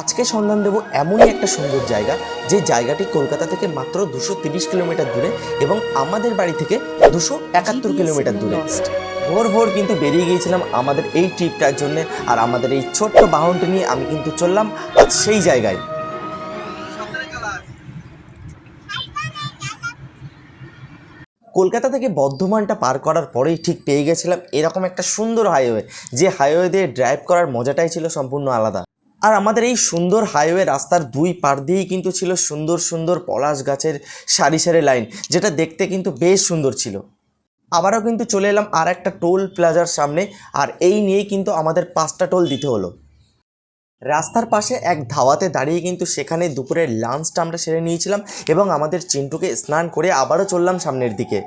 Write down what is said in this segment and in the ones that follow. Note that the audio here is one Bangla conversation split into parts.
আজকে সন্ধান দেব এমনই একটা সুন্দর জায়গা যে জায়গাটি কলকাতা থেকে মাত্র দুশো তিরিশ কিলোমিটার দূরে এবং আমাদের বাড়ি থেকে দুশো একাত্তর কিলোমিটার দূরে। ভোর ভোর কিন্তু বেরিয়ে গিয়েছিলাম আমাদের এই ট্রিপটার জন্য আর আমাদের এই ছোট্ট বাহনটি নিয়ে আমি কিন্তু চললাম আজ সেই জায়গায়। কলকাতা থেকে বর্ধমানটা পার করার পরেই ঠিক পেয়ে গেছিলাম এরকম একটা সুন্দর হাইওয়ে যে হাইওয়ে দিয়ে ড্রাইভ করার মজাটাই ছিল সম্পূর্ণ আলাদা। আর আমাদের এই সুন্দর হাইওয়ে রাস্তার দুই পার দিয়েই কিন্তু ছিল সুন্দর সুন্দর পলাশ গাছের সারি সারি লাইন যেটা দেখতে কিন্তু বেশ সুন্দর ছিল। আবারও কিন্তু চলে এলাম আর একটা টোল প্লাজার সামনে, আর এই নিয়েই কিন্তু আমাদের পাঁচটা টোল দিতে হলো। রাস্তার পাশে এক ধাওয়াতে দাঁড়িয়ে কিন্তু সেখানে দুপুরের লাঞ্চটা আমরা সেরে নিয়েছিলাম এবং আমাদের চিন্টুকে স্নান করে আবারও চললাম সামনের দিকে।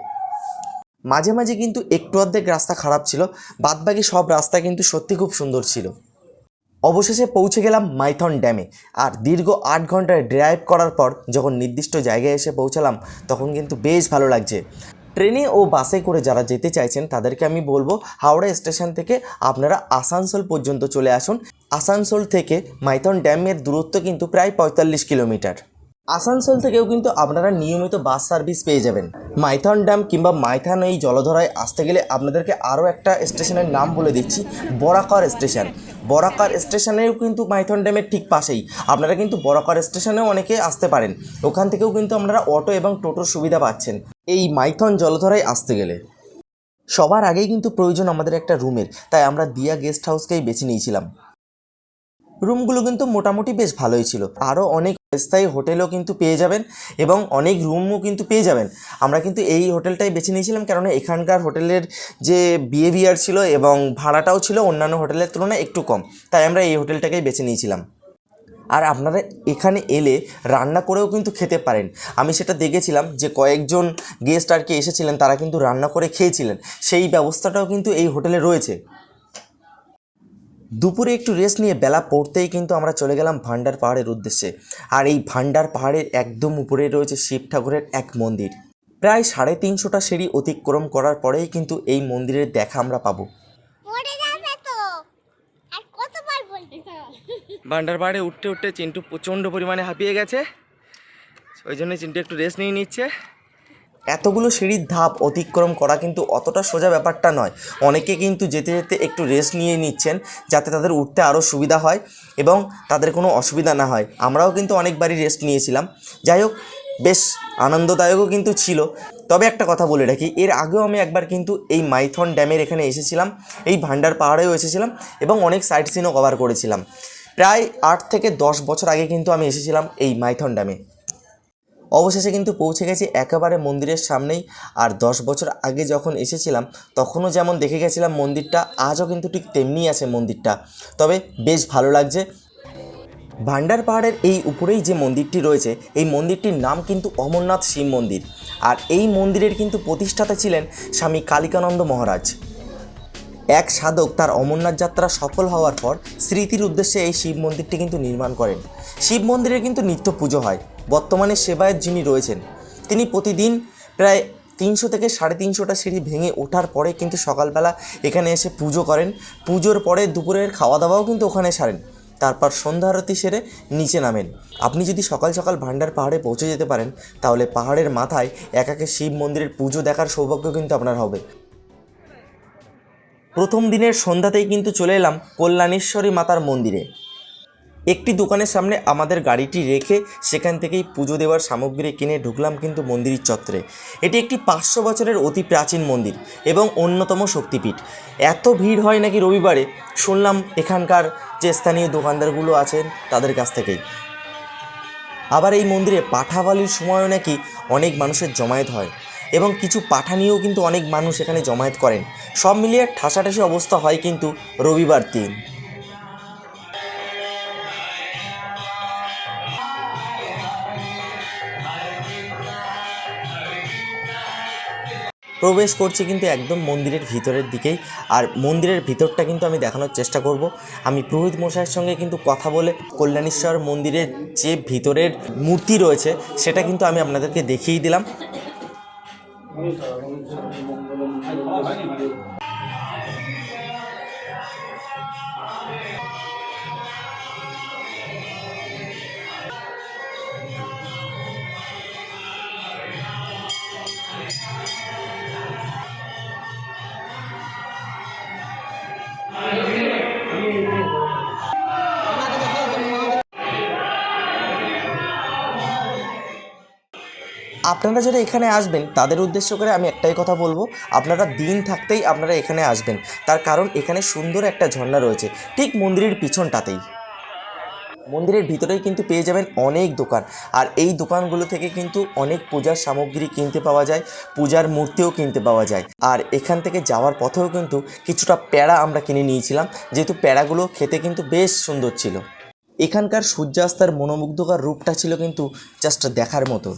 মাঝে মাঝে কিন্তু একটু অর্ধেক রাস্তা খারাপ ছিল, বাদবাকি সব রাস্তা কিন্তু সত্যি খুব সুন্দর ছিল। অবশেষে পৌঁছে গেলাম মাইথন ড্যামে। আর দীর্ঘ আট ঘন্টায় ড্রাইভ করার পর যখন নির্দিষ্ট জায়গায় এসে পৌঁছালাম, তখন কিন্তু বেশ ভালো লাগছে। ট্রেনে ও বাসে করে যারা যেতে চাইছেন, তাদেরকে আমি বলব, হাওড়া স্টেশন থেকে আপনারা আসানসোল পর্যন্ত চলে আসুন। আসানসোল থেকে মাইথন ড্যামের দূরত্ব কিন্তু প্রায় পঁয়তাল্লিশ কিলোমিটার। আসানসোল থেকেও কিন্তু আপনারা নিয়মিত বাস সার্ভিস পেয়ে যাবেন। মাইথন ড্যাম কিংবা মাইথন এই জলধরায় আসতে গেলে আপনাদেরকে আরও একটা স্টেশনের নাম বলে দিচ্ছি, বরাকর স্টেশন। বরাকর স্টেশনেও কিন্তু মাইথন ড্যামের ঠিক পাশেই। আপনারা কিন্তু বরাকর স্টেশনেও অনেকে আসতে পারেন। ওখান থেকেও কিন্তু আপনারা অটো এবং টোটোর সুবিধা পাচ্ছেন এই মাইথন জলধরায় আসতে গেলে। সবার আগেই কিন্তু প্রয়োজন আমাদের একটা রুমের, তাই আমরা দিয়া গেস্ট হাউসকেই বেছে নিয়েছিলাম। রুমগুলো কিন্তু মোটামুটি বেশ ভালোই ছিল। আরও অনেক স্থায়ী হোটেলও কিন্তু পেয়ে যাবেন এবং অনেক রুমও কিন্তু পেয়ে যাবেন। আমরা কিন্তু এই হোটেলটাই বেছে নিয়েছিলাম কেননা এখানকার হোটেলের যে বিহেভিয়ার ছিল এবং ভাড়াটাও ছিল অন্যান্য হোটেলের তুলনায় একটু কম, তাই আমরা এই হোটেলটাকেই বেছে নিয়েছিলাম। আর আপনারা এখানে এলে রান্না করেও কিন্তু খেতে পারেন। আমি সেটা দেখেছিলাম যে কয়েকজন গেস্ট আর কি এসেছিলেন, তারা কিন্তু রান্না করে খেয়েছিলেন। সেই ব্যবস্থাটাও কিন্তু এই হোটেলে রয়েছে। দুপুরে একটু রেস্ট নিয়ে বেলা পড়তেই কিন্তু আমরা চলে গেলাম ভান্ডার পাহাড়ের উদ্দেশ্যে। আর এই ভান্ডার পাহাড়ের একদম উপরে রয়েছে শিব ঠাকুরের এক মন্দির। প্রায় সাড়ে তিনশোটা সিঁড়ি অতিক্রম করার পরেই কিন্তু এই মন্দিরের দেখা আমরা পাবো। পড়ে যাবে তো। আর কতবার বলতে ভান্ডার পাহাড়ে উঠতে উঠতে চিন্টু প্রচণ্ড পরিমাণে হাঁপিয়ে গেছে। ওই জন্য চিন্টু একটু রেস্ট নিয়ে নিচ্ছে। এতগুলো সিঁড়ির ধাপ অতিক্রম করা কিন্তু অতটা সোজা ব্যাপারটা নয়। অনেকে কিন্তু যেতে যেতে একটু রেস্ট নিয়ে নিচ্ছেন যাতে তাদের উঠতে আরও সুবিধা হয় এবং তাদের কোনো অসুবিধা না হয়। আমরাও কিন্তু অনেকবারই রেস্ট নিয়েছিলাম। যাই হোক, বেশ আনন্দদায়কও কিন্তু ছিল। তবে একটা কথা বলে রাখি, এর আগেও আমি একবার কিন্তু এই মাইথন ড্যামের এখানে এসেছিলাম, এই ভান্ডার পাহাড়েও এসেছিলাম এবং অনেক সাইট সিনও কভার করেছিলাম। প্রায় আট থেকে দশ বছর আগে কিন্তু আমি এসেছিলাম এই মাইথন ড্যামে। অবশেষে কিন্তু পৌঁছে গেছি একেবারে মন্দিরের সামনেই। আর দশ বছর আগে যখন এসেছিলাম, তখনও যেমন দেখে গেছিলাম মন্দিরটা, আজও কিন্তু ঠিক তেমনিই আছে মন্দিরটা। তবে বেশ ভালো লাগছে। ভান্ডার পাহাড়ের এই উপরেই যে মন্দিরটি রয়েছে, এই মন্দিরটির নাম কিন্তু অমরনাথ শিব মন্দির। আর এই মন্দিরের কিন্তু প্রতিষ্ঠাতা ছিলেন স্বামী কালিকানন্দ মহারাজ। এক সাধক তার অমরনাথ যাত্রা সফল হওয়ার পর স্মৃতির উদ্দেশ্যে এই শিব মন্দিরটি কিন্তু নির্মাণ করেন। শিব মন্দিরে কিন্তু নিত্য পুজো হয়, বর্তমানে সেবায়ত যিনি রয়েছেন, তিনি প্রতিদিন প্রায় তিনশো থেকে সাড়ে তিনশোটা সিঁড়ি ভেঙে ওঠার পরে কিন্তু সকালবেলা এখানে এসে পুজো করেন। পুজোর পরে দুপুরের খাওয়া দাওয়াও কিন্তু ওখানে সারেন। তারপর সন্ধ্যা আরতি সেরে নিচে নামেন। আপনি যদি সকাল সকাল ভান্ডার পাহাড়ে পৌঁছে যেতে পারেন, তাহলে পাহাড়ের মাথায় একাকে শিব মন্দিরের পুজো দেখার সৌভাগ্য কিন্তু আপনার হবে। প্রথম দিনের সন্ধ্যাতেই কিন্তু চলে এলাম কল্যাণেশ্বরী মাতার মন্দিরে। একটি দোকানের সামনে আমাদের গাড়িটি রেখে সেখান থেকেই পুজো দেওয়ার সামগ্রী কিনে ঢুকলাম কিন্তু মন্দিরের চত্বরে। এটি একটি পাঁচশো বছরের অতি প্রাচীন মন্দির এবং অন্যতম শক্তিপীঠ। এত ভিড় হয় নাকি রবিবারে? শুনলাম এখানকার যে স্থানীয় দোকানদারগুলো আছেন তাদের কাছ থেকেই। আবার এই মন্দিরে পাঠাবালির সময়ও নাকি অনেক মানুষের জমায়েত হয়। এবং কিছু পাঠা নিয়েও কিন্তু অনেক মানুষ এখানে জমায়েত করেন। সব মিলিয়ে ঠাসাঠাসি অবস্থা হয় কিন্তু রবিবার দিন। প্রবেশ করছি কিন্তু একদম মন্দিরের ভিতরের দিকেই। আর মন্দিরের ভিতরটা কিন্তু আমি দেখানোর চেষ্টা করব। আমি পুরোহিত মশাইয়ের সঙ্গে কিন্তু কথা বলে কল্যাণেশ্বর মন্দিরের যে ভিতরের মূর্তি রয়েছে, সেটা কিন্তু আমি আপনাদেরকে দেখিয়ে দিলাম। Amen. আপনারা যারা এখানে আসবেন, তাদের উদ্দেশ্য করে আমি একটাই কথা বলব, আপনারা দিন থাকতেই আপনারা এখানে আসবেন। তার কারণ এখানে সুন্দর একটা ঝর্ণা রয়েছে, ঠিক মন্দিরের পিছনটাতেই। মন্দিরের ভিতরেই কিন্তু পেয়ে যাবেন অনেক দোকান, আর এই দোকানগুলো থেকে কিন্তু অনেক পূজার সামগ্রী কিনতে পাওয়া যায়, পূজার মূর্তিও কিনতে পাওয়া যায়। আর এখান থেকে যাওয়ার পথেও কিন্তু কিছুটা প্যাড়া আমরা কিনে নিয়েছিলাম, যেহেতু প্যাড়াগুলো খেতে কিন্তু বেশ সুন্দর ছিল। এখানকার সূর্যাস্তের মনোমুগ্ধকর রূপটা ছিল কিন্তু জাস্ট দেখার মতো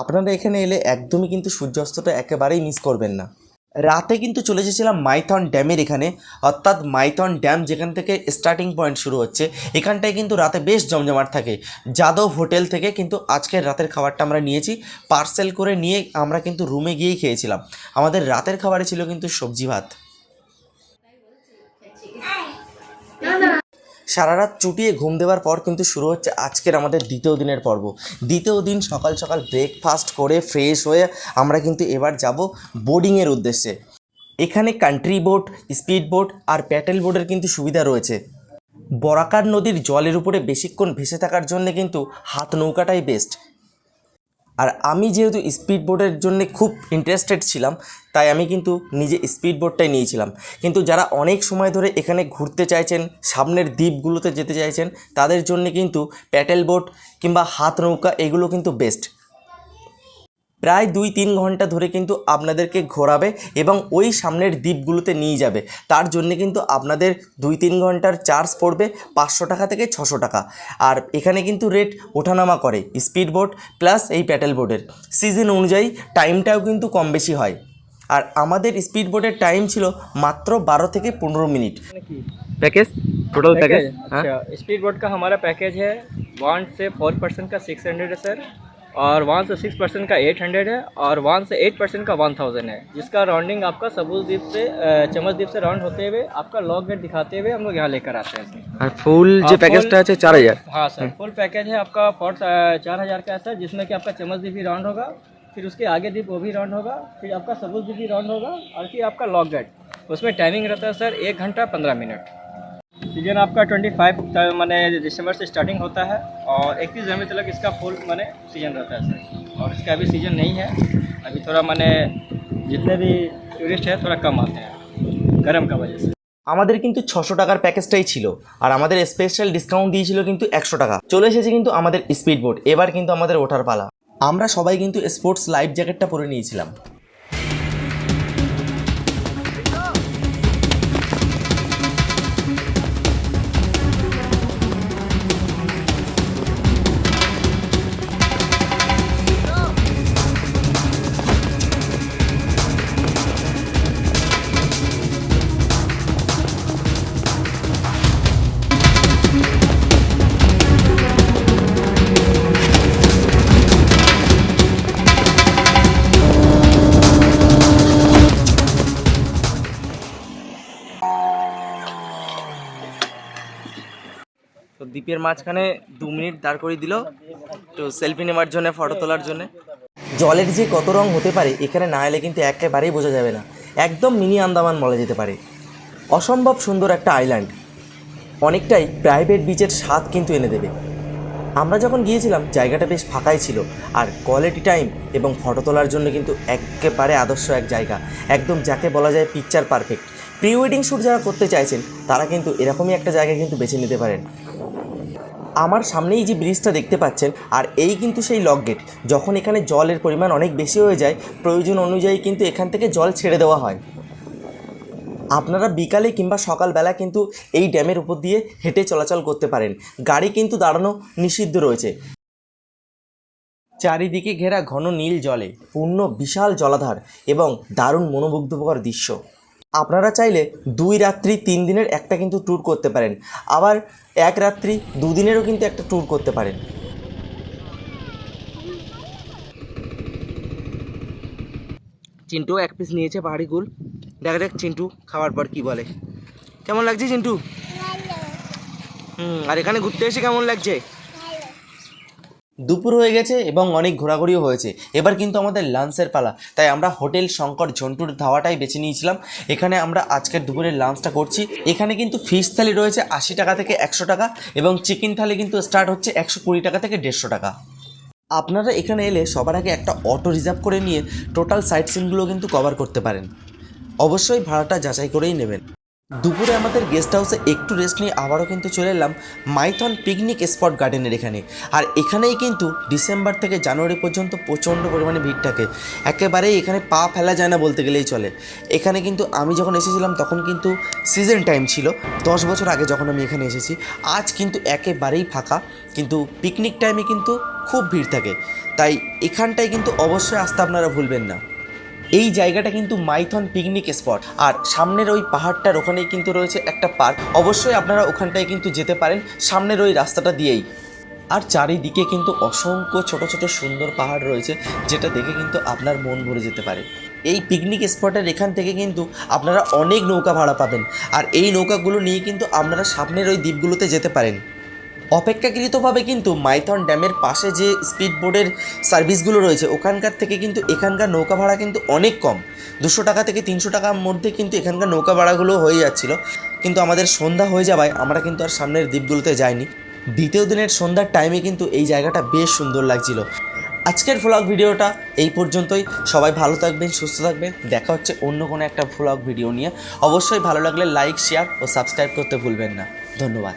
আপনারা এখানে এলে একদমই কিন্তু সূর্যাস্তটা একেবারেই মিস করবেন না। রাতে কিন্তু চলে এসেছিলাম মাইথন ড্যামের এখানে, অর্থাৎ মাইথন ড্যাম যেখান থেকে স্টার্টিং পয়েন্ট শুরু হচ্ছে, এখানটায় কিন্তু রাতে বেশ জমজমাট থাকে। যাদব হোটেল থেকে কিন্তু আজকের রাতের খাবারটা আমরা নিয়েছি পার্সেল করে নিয়ে আমরা কিন্তু রুমে গিয়েই খেয়েছিলাম। আমাদের রাতের খাবারে ছিল কিন্তু সবজি ভাত। সারা রাত চুটিয়ে ঘুম দেওয়ার পর কিন্তু শুরু হচ্ছে আজকের আমাদের দ্বিতীয় দিনের পর্ব। দ্বিতীয় দিন সকাল সকাল ব্রেকফাস্ট করে ফ্রেশ হয়ে আমরা কিন্তু এবার যাব বোর্ডিংয়ের উদ্দেশ্যে। এখানে কান্ট্রি বোট স্পিড বোট আর প্যাটেল বোটের কিন্তু সুবিধা রয়েছে। বরাকার নদীর জলের উপরে বেশিক্ষণ ভেসে থাকার জন্য কিন্তু হাত নৌকাটাই বেস্ট আর আমি যেহেতু স্পিড বোটের জন্য খুব ইন্টারেস্টেড ছিলাম, তাই আমি কিন্তু নিজে স্পিড বোটটাই নিয়েছিলাম। কিন্তু যারা অনেক সময় ধরে এখানে ঘুরতে চাইছেন, সামনের দ্বীপগুলোতে যেতে চাইছেন, তাদের জন্য কিন্তু প্যাটেল বোট কিংবা হাত নৌকা এগুলো কিন্তু বেস্ট প্রায় দুই তিন ঘন্টা ধরে কিন্তু আপনাদেরকে ঘোরাবে এবং ওই সামনের দ্বীপগুলোতে নিয়ে যাবে তার জন্য কিন্তু আপনাদের দুই তিন ঘন্টার চার্জ পড়বে পাঁচশো টাকা থেকে ছশো টাকা আর এখানে কিন্তু রেট ওঠানামা করে স্পিড বোট প্লাস এই প্যাটেল বোটের সিজন অনুযায়ী টাইমটাও কিন্তু কম বেশি হয় আর আমাদের স্পিড বোটের টাইম ছিল মাত্র বারো থেকে পনেরো মিনিট पैकेज टोटल पैकेज हाँ अच्छा स्पीड बोट का हमारा पैकेज है वन से फोर परसेंट का सिक्स हंड्रेड है सर और वन से सिक्स परसेंट का एट हंड्रेड है और वन से एट परसेंट का वन थाउज़ेंड है जिसका राउंडिंग आपका सबूज द्वीप से चमचद्वीप से राउंड होते हुए आपका लॉक गेट दिखाते हुए हम लोग यहाँ लेकर आते हैं। हाँ, फुल जो पैकेज तो चार हज़ार। हाँ सर फुल पैकेज है आपका फोर्थ चार हज़ार का है सर जिसमें कि आपका चमचद्वीप भी राउंड होगा फिर उसके आगे द्वीप वो भी राउंड होगा फिर आपका सबूज द्वीप भी राउंड होगा और फिर आपका लॉक गेट उसमें टाइमिंग रहता है सर एक घंटा पंद्रह मिनट सीजन आपका ट्वेंटी फाइव मैंने दिसंबर से स्टार्टिंग होता है और इकतीस जनवरी तक इसका फुल मैंने सीजन रहता है सर और इसका अभी सीजन नहीं है अभी थोड़ा मैंने जितने भी टूरिस्ट हैं थोड़ा कम आते हैं गर्म का वजह से আমাদের কিন্তু ছশো টাকার প্যাকেজটাই ছিল আর আমাদের স্পেশাল ডিসকাউন্ট দিয়েছিল কিন্তু একশো টাকা চলে এসেছে কিন্তু আমাদের স্পিড বোট এবার কিন্তু আমাদের ওঠার পালা আমরা সবাই কিন্তু স্পোর্টস লাইফ জ্যাকেটটা পরে নিয়েছিলাম দ্বীপের মাঝখানে দু মিনিট দাঁড় করে দিল। তো সেলফি নেওয়ার জন্য ফটো তোলার জন্য। জলের যে কত রং হতে পারে, এখানে না এলে কিন্তু একেবারেই বোঝা যাবে না। একদম মিনি আন্দামান বলা যেতে পারে। অসম্ভব সুন্দর একটা আইল্যান্ড অনেকটাই প্রাইভেট বিচের স্বাদ কিন্তু এনে দেবে। আমরা যখন গিয়েছিলাম, জায়গাটা বেশ ফাঁকাই ছিল। আর কোয়ালিটি টাইম এবং ফটো তোলার জন্য কিন্তু একেবারে আদর্শ এক জায়গা। একদম যাকে বলা যায় picture perfect pre wedding shoot যারা করতে চাইছেন, তারা কিন্তু এরকমই একটা জায়গা কিন্তু বেছে নিতে পারেন। আমার সামনেই যে ব্রিজটা দেখতে পাচ্ছেন, আর এই কিন্তু সেই লক গেট। যখন এখানে জলের পরিমাণ অনেক বেশি হয়ে যায়, প্রয়োজন অনুযায়ী কিন্তু এখান থেকে জল ছেড়ে দেওয়া হয়। আপনারা বিকালে কিংবা সকালবেলা কিন্তু এই ড্যামের উপর দিয়ে হেঁটে চলাচল করতে পারেন। গাড়ি কিন্তু দাঁড়ানো নিষিদ্ধ রয়েছে। চারিদিকে ঘেরা ঘন নীল জলে, পূর্ণ বিশাল জলাধার এবং দারুণ মনোমুগ্ধকর দৃশ্য। আপনারা চাইলে দুই রাত্রি তিন দিনের একটা কিন্তু ট্যুর করতে পারেন। আবার এক রাত্রি দুদিনেরও কিন্তু একটা ট্যুর করতে পারেন। চিন্টু এক পিস নিয়েছে পাহাড়ি গুল দেখা যাক চিন্টু খাওয়ার পর কি বলে। কেমন লাগছে চিন্টু? হুম আর এখানে ঘুরতে এসে কেমন লাগছে? দুপুর হয়ে গেছে এবং অনেক ঘোরাঘুরিও হয়েছে। এবার কিন্তু আমাদের লাঞ্চের পালা। তাই আমরা হোটেল শঙ্কর ঝন্টুর ধাওয়াটাই বেছে নিয়েছিলাম। এখানে আমরা আজকের দুপুরের লাঞ্চটা করছি। এখানে কিন্তু ফিশ থালি রয়েছে আশি টাকা থেকে একশো টাকা এবং চিকেন থালি কিন্তু স্টার্ট হচ্ছে একশো কুড়ি টাকা থেকে দেড়শো টাকা। আপনারা এখানে এলে সবার আগে একটা অটো রিজার্ভ করে নিয়ে টোটাল সাইট সিনগুলো কিন্তু কভার করতে পারেন। অবশ্যই ভাড়াটা যাচাই করেই নেবেন। দুপুরে আমাদের গেস্ট হাউসে একটু রেস্ট নিয়ে আবারও কিন্তু চলে এলাম মাইথন পিকনিক স্পট গার্ডেনের এখানে। আর এখানেই কিন্তু ডিসেম্বর থেকে জানুয়ারি পর্যন্ত প্রচণ্ড পরিমাণে ভিড় থাকে। একেবারেই এখানে পা ফেলা যায় না বলতে গেলেই চলে। এখানে কিন্তু আমি যখন এসেছিলাম তখন কিন্তু সিজন টাইম ছিল। দশ বছর আগে যখন আমি এখানে এসেছি, আজ কিন্তু একেবারেই ফাঁকা। কিন্তু পিকনিক টাইমে কিন্তু খুব ভিড় থাকে। তাই এখানটায় কিন্তু অবশ্যই আসতে আপনারা ভুলবেন না। এই জায়গাটা কিন্তু মাইথন পিকনিক স্পট। আর সামনের ওই পাহাড়টার ওখানেই কিন্তু রয়েছে একটা পার্ক। অবশ্যই আপনারা ওখানটায় কিন্তু যেতে পারেন, সামনের ওই রাস্তাটা দিয়েই। আর চারিদিকে কিন্তু অসংখ্য ছোট ছোট, সুন্দর পাহাড় রয়েছে, যেটা দেখে কিন্তু আপনার মন ভরে যেতে পারে। এই পিকনিক স্পটের এখান থেকে কিন্তু আপনারা অনেক নৌকা ভাড়া পাবেন। আর এই নৌকাগুলো নিয়ে কিন্তু আপনারা সামনের ওই দ্বীপগুলোতে যেতে পারেন। অপেক্ষাকৃতভাবে কিন্তু মাইথন ড্যামের পাশে যে স্পিড বোর্ডের সার্ভিসগুলো রয়েছে, ওখানকার থেকে কিন্তু এখানকার নৌকা ভাড়া কিন্তু অনেক কম। দুশো টাকা থেকে তিনশো টাকার মধ্যে কিন্তু এখানকার নৌকা ভাড়াগুলো হয়ে যাচ্ছিল। কিন্তু আমাদের সন্ধ্যা হয়ে যাওয়ায় আমরা কিন্তু আর সামনের দ্বীপগুলোতে যাইনি। দ্বিতীয় দিনের সন্ধ্যার টাইমে কিন্তু এই জায়গাটা বেশ সুন্দর লাগছিল। আজকের ভ্লগ ভিডিওটা এই পর্যন্তই। সবাই ভালো থাকবেন, সুস্থ থাকবেন। দেখা হচ্ছে অন্য কোনো একটা ভ্লগ ভিডিও নিয়ে। অবশ্যই ভালো লাগলে লাইক শেয়ার ও সাবস্ক্রাইব করতে ভুলবেন না। ধন্যবাদ।